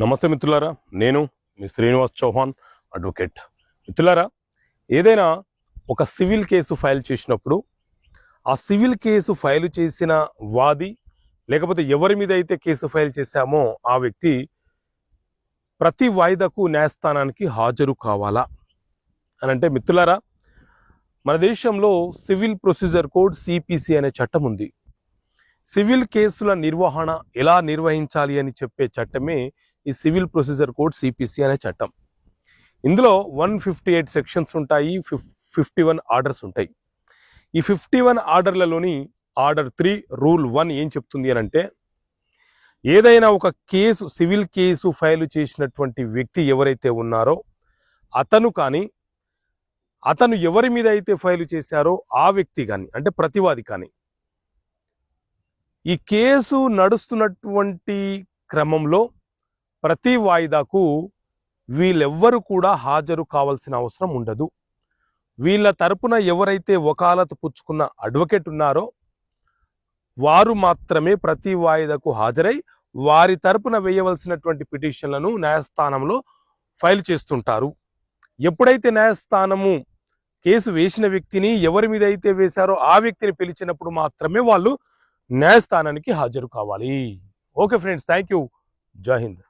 నమస్తే మిత్రులారా నేను మీ శ్రీనివాస్ చౌహాన్ అడ్వకేట్. మిత్రులారా ఏదైనా ఒక సివిల్ కేసు ఫైల్ చేసినప్పుడు ఆ సివిల్ కేసు ఫైల్ చేసిన వాది లేకపోతే ఎవరి మీద అయితే కేసు ఫైల్ చేశామో ఆ వ్యక్తి ప్రతి వాయిదాకు న్యాయస్థానానికి హాజరు కావాలా? అని అంటే మిత్రులారా మన దేశంలో సివిల్ ప్రొసీజర్ కోడ్ సిపిసి అనే చట్టం ఉంది. సివిల్ కేసుల నిర్వహణ ఎలా నిర్వహించాలి అని చెప్పే చట్టమే ఈ సివిల్ ప్రొసీజర్ కోడ్ సిపిసి అనే చట్టం. ఇందులో వన్ ఫిఫ్టీ ఎయిట్ సెక్షన్స్ ఉంటాయి ఫిఫ్టీ వన్ ఆర్డర్స్ ఉంటాయి. ఈ ఫిఫ్టీ వన్ ఆర్డర్లలోని ఆర్డర్ త్రీ రూల్ వన్ ఏం చెప్తుంది అని అంటే ఏదైనా ఒక కేసు సివిల్ కేసు ఫైల్ చేసినటువంటి వ్యక్తి ఎవరైతే ఉన్నారో అతను కానీ అతను ఎవరి మీద అయితే ఫైలు చేశారో ఆ వ్యక్తి కానీ అంటే ప్రతివాది కానీ ఈ కేసు నడుస్తున్నటువంటి క్రమంలో ప్రతి వాయిదాకు వీళ్ళెవ్వరు కూడా హాజరు కావాల్సిన అవసరం ఉండదు. వీళ్ళ తరపున ఎవరైతే వకాలత పుచ్చుకున్న అడ్వకేట్ ఉన్నారో వారు మాత్రమే ప్రతి వాయిదాకు హాజరై వారి తరపున వేయవలసినటువంటి పిటిషన్లను న్యాయస్థానంలో ఫైల్ చేస్తుంటారు. ఎప్పుడైతే న్యాయస్థానము కేసు వేసిన వ్యక్తిని ఎవరి మీద అయితే వేశారో ఆ వ్యక్తిని పిలిచినప్పుడు మాత్రమే వాళ్ళు న్యాయస్థానానికి హాజరు కావాలి. ఓకే ఫ్రెండ్స్ థ్యాంక్ యూ జై హింద్.